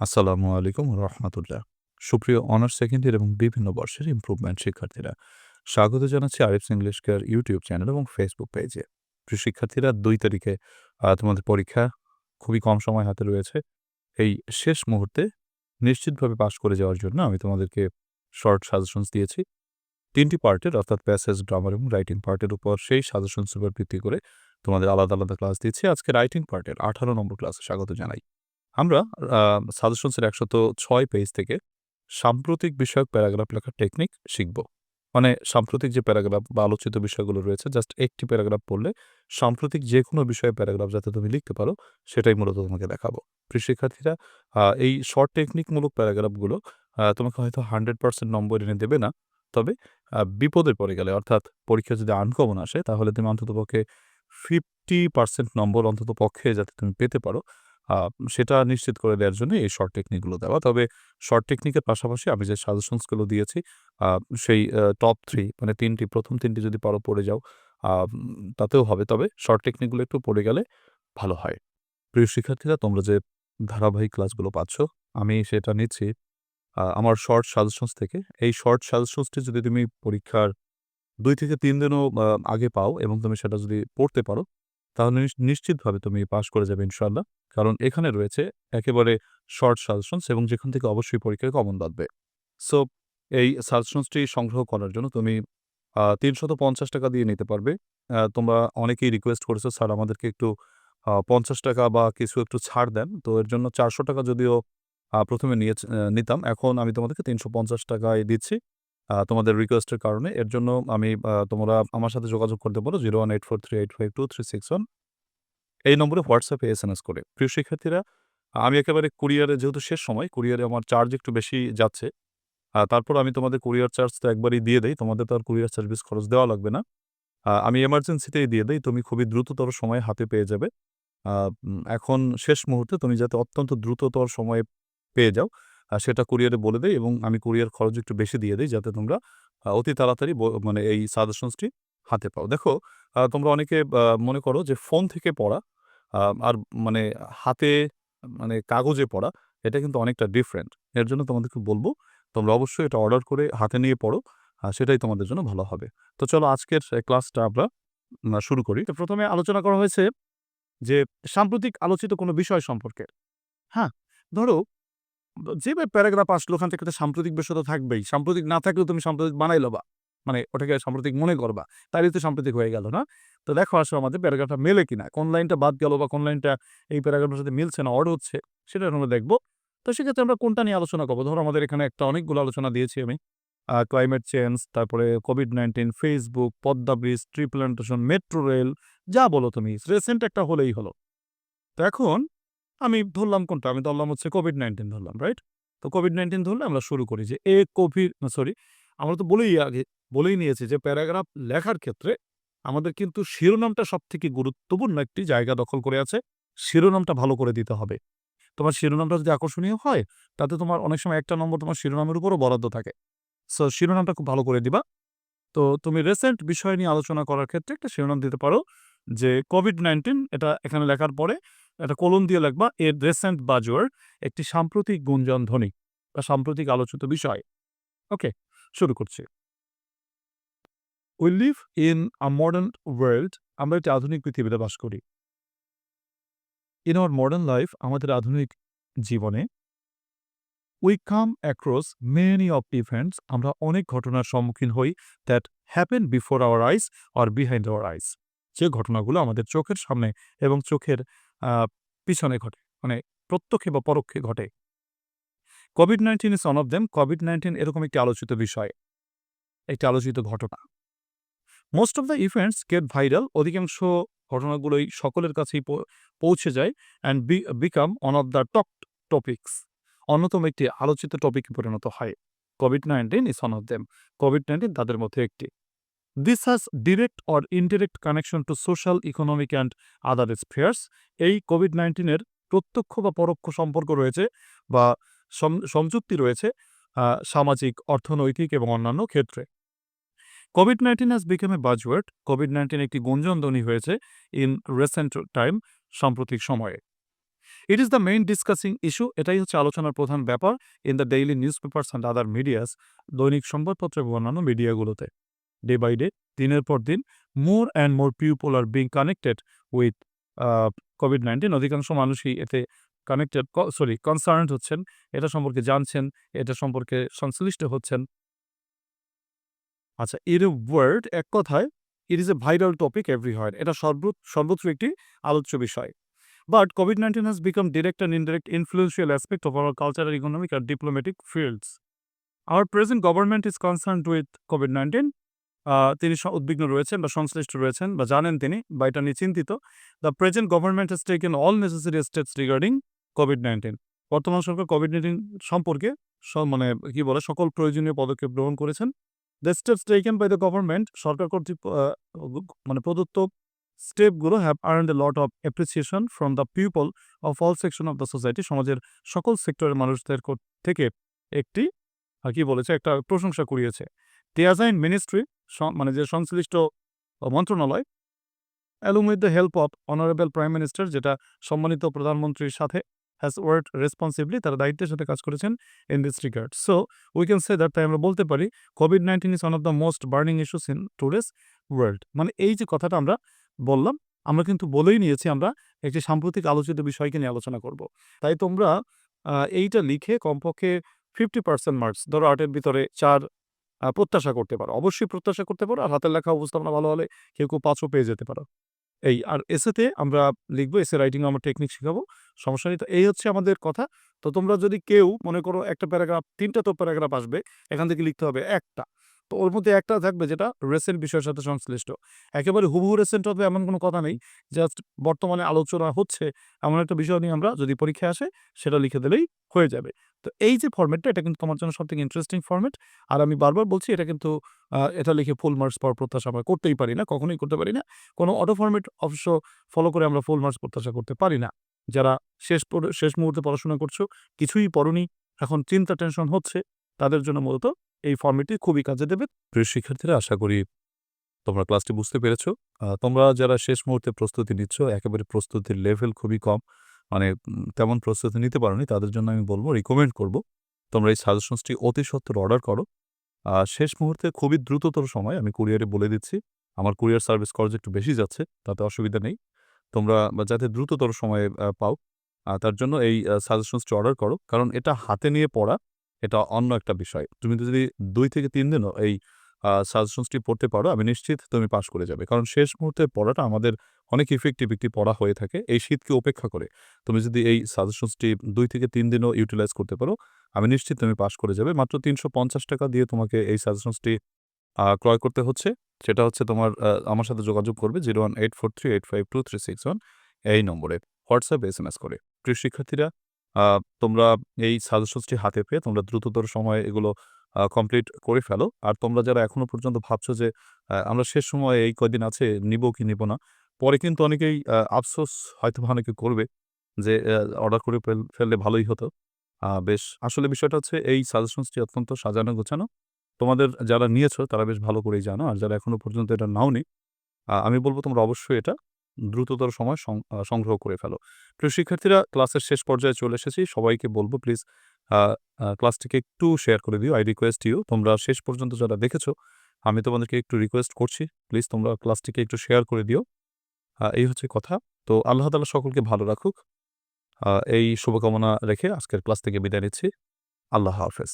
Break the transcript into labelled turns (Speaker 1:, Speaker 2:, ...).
Speaker 1: আসসালামু আলাইকুম রহমতুল্লাহ। সুপ্রিয় অনার্স সেকেন্ড ইয়ার এবং বিভিন্ন বর্ষের ইম্প্রুভমেন্ট শিক্ষার্থীরা, স্বাগত জানাচ্ছি Arif's English care YouTube channel এবং ফেসবুক পেজে প্রিয় শিক্ষার্থীরা, দুই তারিখে তোমাদের পরীক্ষা খুবই কম সময় হাতে রয়েছে। এই শেষ মুহূর্তে নিশ্চিতভাবে পাশ করে যাওয়ার জন্য আমি তোমাদেরকে শর্ট সাজেশনস দিয়েছি। তিনটি পার্টের অর্থাৎ প্যাসেজ গ্রামার এবং রাইটিং পার্টের উপর সেই সাজেশনস উপর ভিত্তি করে তোমাদের আলাদা আলাদা ক্লাস দিচ্ছি। আজকে রাইটিং পার্টের আঠারো নম্বর ক্লাসে স্বাগত জানাই। আমরা সাজেশনসের একশত ছয় পেজ থেকে সাম্প্রতিক বিষয়ক প্যারাগ্রাফ লেখার টেকনিক শিখব। মানে সাম্প্রতিক যে প্যারাগ্রাফ বা আলোচিত বিষয়গুলো রয়েছে জাস্ট একটি প্যারাগ্রাফ পড়লে সাম্প্রতিক যে কোনো বিষয়ে প্যারাগ্রাফ যাতে তুমি লিখতে পারো, সেটাই মূলত তোমাকে দেখাবো। প্রিয় শিক্ষার্থীরা এই শর্ট টেকনিকমূলক প্যারাগ্রাফগুলো তোমাকে হয়তো হান্ড্রেড পার্সেন্ট নম্বর এনে দেবে না, তবে বিপদে পড়ে গেলে, অর্থাৎ পরীক্ষা যদি আনকমন আসে, তাহলে তুমি অন্তত পক্ষে ফিফটি পার্সেন্ট নম্বর অন্তত পক্ষে যাতে তুমি পেতে পারো সেটা নিশ্চিত করে দেওয়ার জন্য এই শর্ট টেকনিকগুলো দেওয়া। তবে শর্ট টেকনিকের পাশাপাশি আমি যে সাজেশনসগুলো দিয়েছি সেই টপ থ্রি মানে তিনটি, প্রথম তিনটি যদি পারো পড়ে যাও তাতেও হবে। তবে শর্ট টেকনিকগুলো একটু পড়ে গেলে ভালো হয়। প্রিয় শিক্ষার্থীরা, তোমরা যে ধারাবাহিক ক্লাসগুলো পাচ্ছ, আমি সেটা নিচ্ছি আমার শর্ট সাজেশনস থেকে। এই শর্ট সাজেশনসটি যদি তুমি পরীক্ষার দুই থেকে তিন দিনও আগে পাও এবং তুমি সেটা যদি পড়তে পারো, তাহলে নিশ্চিতভাবে তুমি পাশ করে যাবে ইনশাল্লাহ কারণ এখানে রয়েছে একেবারে শর্ট সাজেশনস এবং যেখান থেকে অবশ্যই পরীক্ষায় কমন বাঁধবে। সো এই সাজেশনসটি সংগ্রহ করার জন্য তুমি তিনশত পঞ্চাশ টাকা দিয়ে নিতে পারবে। তোমরা অনেকেই রিকোয়েস্ট করেছ, স্যার, আমাদেরকে একটু পঞ্চাশ টাকা বা কিছু একটু ছাড় দেন। তো এর জন্য চারশো টাকা যদিও প্রথমে নিয়ে নিতাম। এখন আমি তোমাদেরকে তিনশো পঞ্চাশ টাকায় দিচ্ছি তোমাদের রিকোয়েস্টের কারণে। এর জন্য আমি তোমরা আমার সাথে যোগাযোগ করতে পারো, zero one eight four three eight five two three six one. এই নম্বরে হোয়াটসঅ্যাপে এস এম এস করে। প্রিয় শিক্ষার্থীরা, আমি একেবারে কুরিয়ারে যেহেতু শেষ সময় কুরিয়ারে আমার চার্জ একটু বেশি যাচ্ছে। তারপর আমি তোমাদের কুরিয়ার চার্জ তো একবারই দিয়ে দেই। তোমাদের তো আর কুরিয়ার সার্ভিস খরচ দেওয়া লাগবে না। আমি এমার্জেন্সিতেই দিয়ে দেই। তুমি খুবই দ্রুততর সময় হাতে পেয়ে যাবে। এখন শেষ মুহূর্তে তুমি যাতে অত্যন্ত দ্রুততর সময়ে পেয়ে যাও সেটা কুরিয়ারে বলে দেয় এবং আমি কুরিয়ার খরচ একটু বেশি দিয়ে দিই যাতে তোমরা অতি তাড়াতাড়ি মানে এই সাজেশনসটি হাতে পাও। দেখো তোমরা অনেকে মনে করো যে ফোন থেকে পড়া আর মানে হাতে মানে কাগজে পড়া, এটা কিন্তু অনেকটা ডিফারেন্ট এর জন্য তোমাদেরকে বলব, তোমরা অবশ্যই এটা অর্ডার করে হাতে নিয়ে পড়ো সেটাই তোমাদের জন্য ভালো হবে। তো চলো আজকের ক্লাসটা আমরা শুরু করি।
Speaker 2: তো প্রথমে আলোচনা করা হয়েছে যে সাম্প্রতিক আলোচিত কোনো বিষয় সম্পর্কে। হ্যাঁ ধরো, যে প্যারাগ্রাফ আসলো, ওখান থেকে সাম্প্রতিক বিষয় তো থাকবেই। সাম্প্রতিক না থাকলেও তুমি সাম্প্রতিক বানাইলো বা মানে ওটাকে সাম্প্রতিক মনে করবা তাইলে তো সাম্প্রতিক হয়ে গেল, না? তো দেখো আসো আমাদের প্যারাগ্রাফটা মেলে কিনা, কোন লাইনটা বাদ গেল বা কোন লাইনটা এই প্যারাগ্রাফের সাথে মিলছে না, অড হচ্ছে, সেটা আমরা দেখব। তো সেক্ষেত্রে আমরা কোনটা নিয়ে আলোচনা করব? ধরো আমাদের এখানে একটা অনেকগুলো আলোচনা দিয়েছি আমি। ক্লাইমেট চেঞ্জ তারপরে COVID nineteen Facebook Padma bridge tree plantation metro rail যা বলো তুমি রিসেন্ট একটা হলেই হলো। তো এখন আমি ধরলাম কোনটা? আমি ধরলাম হচ্ছে কোভিড নাইন্টিন ধরলাম রাইট তো কোভিড নাইন্টিন ধরলে আমরা শুরু করি যে এ কোভিড সরি আমরা তো বলেই আগে বলেই নিয়েছি যে, প্যারাগ্রাফ লেখার ক্ষেত্রে আমাদের কিন্তু শিরোনামটা সব থেকে গুরুত্বপূর্ণ একটি জায়গা দখল করে আছে। শিরোনামটা ভালো করে দিতে হবে। তোমার শিরোনামটা যদি আকর্ষণীয় হয়, তাতে তোমার অনেক সময় একটা নম্বর তোমার শিরোনামের উপরও বরাদ্দ থাকে। সো, শিরোনামটা খুব ভালো করে দিবা। তো, তুমি রিসেন্ট বিষয় নিয়ে আলোচনা করার ক্ষেত্রে একটা শিরোনাম দিতে পারো যে কোভিড নাইন্টিন এটা এখানে লেখার পরে এটা কলম দিয়ে লিখবা এর রেসেন্ট বাজুয়ার একটি সাম্প্রতিক গুঞ্জন ধ্বনি বা সাম্প্রতিক আলোচিত বিষয়। ওকে, শুরু করছি। We live in a modern world আমরা একটি আধুনিক পৃথিবীতে বাস করি। ইন আওয়ার মডার্ন লাইফ আমাদের আধুনিক জীবনে we come across many of events আমরা অনেক ঘটনার সম্মুখীন হই that happen before our eyes or behind our eyes যে ঘটনাগুলো আমাদের চোখের সামনে এবং চোখের পিছনে ঘটে মানে প্রত্যক্ষে বা পরোক্ষে ঘটে। COVID nineteen is one of them COVID nineteen এরকম একটি আলোচিত বিষয়, একটি আলোচিত ঘটনা। Most of the events get viral অধিকাংশ ঘটনাগুলোই সকলের কাছেই পৌঁছে যায় and become one of the top topics অন্যতম একটি আলোচিত টপিকে পরিণত হয়। COVID nineteen is one of them COVID nineteen তাদের মধ্যে একটি। This has direct or indirect connection to social economic and other spheres এই কোভিড নাইন্টিনের প্রত্যক্ষ বা পরোক্ষ সম্পর্ক রয়েছে বা সংযুক্তি রয়েছে সামাজিক, অর্থনৈতিক এবং অন্যান্য ক্ষেত্রে। COVID nineteen has become a buzzword COVID nineteen একটি গুঞ্জনধ্বনি হয়েছে ইন রিসেন্ট টাইম সাম্প্রতিক সময়ে। It is the main discussing issue এটাই হচ্ছে আলোচনার প্রধান ব্যাপার in the daily newspapers and other medias দৈনিক সংবাদপত্র এবং অন্যান্য মিডিয়াগুলোতে ডে বাই ডে দিনের পর দিন more and more people are being connected with COVID nineteen অধিকাংশ মানুষই এতে কানেক্টেড সরি কনসার্ন হচ্ছেন, এটা সম্পর্কে জানছেন, এটা সম্পর্কে সংশ্লিষ্ট হচ্ছেন। আচ্ছা এর ওয়ার্ড এক কথায় it is a viral topic everywhere এটা সর্ব সর্বত্র একটি আলোচ্য বিষয়. But COVID nineteen has become direct and indirect influential aspect of our cultural economic or diplomatic fields our present government is concern with COVID nineteen তিনি উদ্বিগ্ন রয়েছেন বা সংশ্লিষ্ট রয়েছেন বা জানেন তিনি বা এটা নিয়ে চিন্তিত। The present government has taken all necessary steps regarding COVID nineteen বর্তমান সরকার কোভিড নাইন্টিন সম্পর্কে মানে কি বলে, সকল প্রয়োজনীয় পদক্ষেপ গ্রহণ করেছেন। The steps taken by the government সরকার কর্তৃক মানে প্রদত্ত স্টেপগুলো have earn a lot of appreciation from the people of all section of the society সমাজের সকল সেক্টরের মানুষদের থেকে একটি কি বলেছে, একটা প্রশংসা কুড়িয়েছে। টিয়াজাইন মিনিস্ট্রি মানে যে সংশ্লিষ্ট মন্ত্রণালয় along with the help of honourable prime minister যেটা সম্মানিত প্রধানমন্ত্রীর সাথে হ্যাজ ওয়ার্ড রেসপন্সিবলি তারা দায়িত্বের সাথে কাজ করেছেন in this regard so we can say that তাই আমরা বলতে পারি COVID nineteen is one of the most burning issues in today's world মানে এই যে কথাটা আমরা বললাম, আমরা কিন্তু বলেই নিয়েছি আমরা একটি সাম্প্রতিক আলোচিত বিষয়কে নিয়ে আলোচনা করব। তাই তোমরা এইটা লিখে কমপক্ষে ফিফটি পার্সেন্ট মার্কস ধরো আর্টের ভিতরে চার প্রত্যাশা করতে পারো। অবশ্যই প্রত্যাশা করতে পারো, আর হাতের লেখা উপস্থাপনা ভালো হলে কেউ কেউ পাঁচও পেয়ে যেতে পারো। এই আর এসেতে আমরা লিখব এসে রাইটিং আমরা টেকনিক শেখাবো, সমস্যা নেই। তো এই হচ্ছে আমাদের কথা। তো তোমরা যদি কেউ, মনে করো একটা প্যারাগ্রাফ তিনটা তো প্যারাগ্রাফ আসবে, এখান থেকে লিখতে হবে একটা। ওর মধ্যে একটা থাকবে যেটা রেসেন্ট বিষয়ের সাথে সংশ্লিষ্ট। একেবারে হুবহু রেসেন্ট হবে এমন কোনো কথা নেই, জাস্ট বর্তমানে আলোচনা হচ্ছে এমন একটা বিষয় নিয়ে আমরা যদি পরীক্ষায় আসে সেটা লিখে দিলেই হয়ে যাবে। তো এই যে ফর্মেটটা এটা কিন্তু তোমার জন্য সব থেকে ইন্টারেস্টিং ফর্মেট আর আমি বারবার বলছি, এটা কিন্তু এটা লিখে ফুল মার্কস পাওয়ার প্রত্যাশা আমরা করতেই পারি না, কখনোই করতে পারি না। কোনো অটো ফর্মেট অবশ্য ফলো করে আমরা ফুল মার্কস প্রত্যাশা করতে পারি না। যারা শেষ শেষ মুহূর্তে পড়াশোনা করছ, কিছুই পড়নি, এখন চিন্তা টেনশন হচ্ছে, তাদের জন্য মূলত এই ফর্মেটটি খুবই কাজে দেবে।
Speaker 1: প্রিয় শিক্ষার্থীরা, আশা করি তোমরা ক্লাসটি বুঝতে পেরেছ। তোমরা যারা শেষ মুহূর্তে প্রস্তুতি নিচ্ছ, একেবারে প্রস্তুতির লেভেল খুবই কম মানে তেমন প্রস্তুতি নিতে পারোনি, তাদের জন্য আমি বলব রিকমেন্ড করব। তোমরা এই সাজেশনসটি অতি সত্তর অর্ডার করো। আর শেষ মুহূর্তে খুবই দ্রুততর সময়, আমি কুরিয়ারে বলে দিচ্ছি, আমার কুরিয়ার সার্ভিস খরচ একটু বেশি যাচ্ছে, তাতে অসুবিধা নেই। তোমরা যাতে দ্রুততর সময়ে পাও তার জন্য এই সাজেশনসটি অর্ডার করো, কারণ এটা হাতে নিয়ে পড়া এটা অন্য একটা বিষয়। তুমি যদি দুই থেকে তিন দিনও এই সাজেশনসটি পড়তে পারো, আমি নিশ্চিত তুমি পাশ করে যাবে। কারণ শেষ মুহূর্তে পড়াটা আমাদের অনেক ইফেক্টিভ একটি পড়া হয়ে থাকে, এই শীতকে উপেক্ষা করে। তুমি যদি এই সাজেশনসটি দুই থেকে তিন দিনও ইউটিলাইজ করতে পারো, আমি নিশ্চিত তুমি পাশ করে যাবে। মাত্র তিনশো পঞ্চাশ টাকা দিয়ে তোমাকে এই সাজেশনসটি ক্রয় করতে হচ্ছে। সেটা হচ্ছে তোমার আমার সাথে যোগাযোগ করবে zero one eight four three eight five two three six one এই নম্বরে। হোয়াটসঅ্যাপ, এস এম এস করে। প্রিয় শিক্ষার্থীরা তোমরা এই সাজেশনসটি হাতে পেয়ে তোমরা দ্রুততর সময়ে এগুলো কমপ্লিট করে ফেলো। আর তোমরা যারা এখনও পর্যন্ত ভাবছ যে আমরা শেষ সময়ে এই কয়দিন আছে, নিব কি নিব না, পরে কিন্তু অনেকেই আফসোস হয়তো অনেকে করবে যে অর্ডার করে ফেললে ভালোই হতো। বেশ, আসলে বিষয়টা হচ্ছে এই সাজেশনসটি অত্যন্ত সাজানো গোছানো। তোমাদের যারা নিয়েছো তারা বেশ ভালো করেই জানো। আর যারা এখনও পর্যন্ত এটা নাওনি আমি বলব তোমরা অবশ্যই এটা দ্রুততর সময় সংগ্রহ করে ফেলো। প্রিয় শিক্ষার্থীরা, ক্লাসের শেষ পর্যায়ে চলে এসেছি। সবাইকে বলব, প্লিজ ক্লাসটিকে একটু শেয়ার করে দিও। আই রিকোয়েস্ট ইউ, তোমরা শেষ পর্যন্ত যারা দেখেছ, আমি তোমাদেরকে একটু রিকোয়েস্ট করছি, প্লিজ তোমরা ক্লাসটিকে একটু শেয়ার করে দিও। এই হচ্ছে কথা। তো আল্লাহ তালা সকলকে ভালো রাখুক। এই শুভকামনা রেখে আজকের ক্লাস থেকে বিদায় নিচ্ছি। আল্লাহ হাফেজ।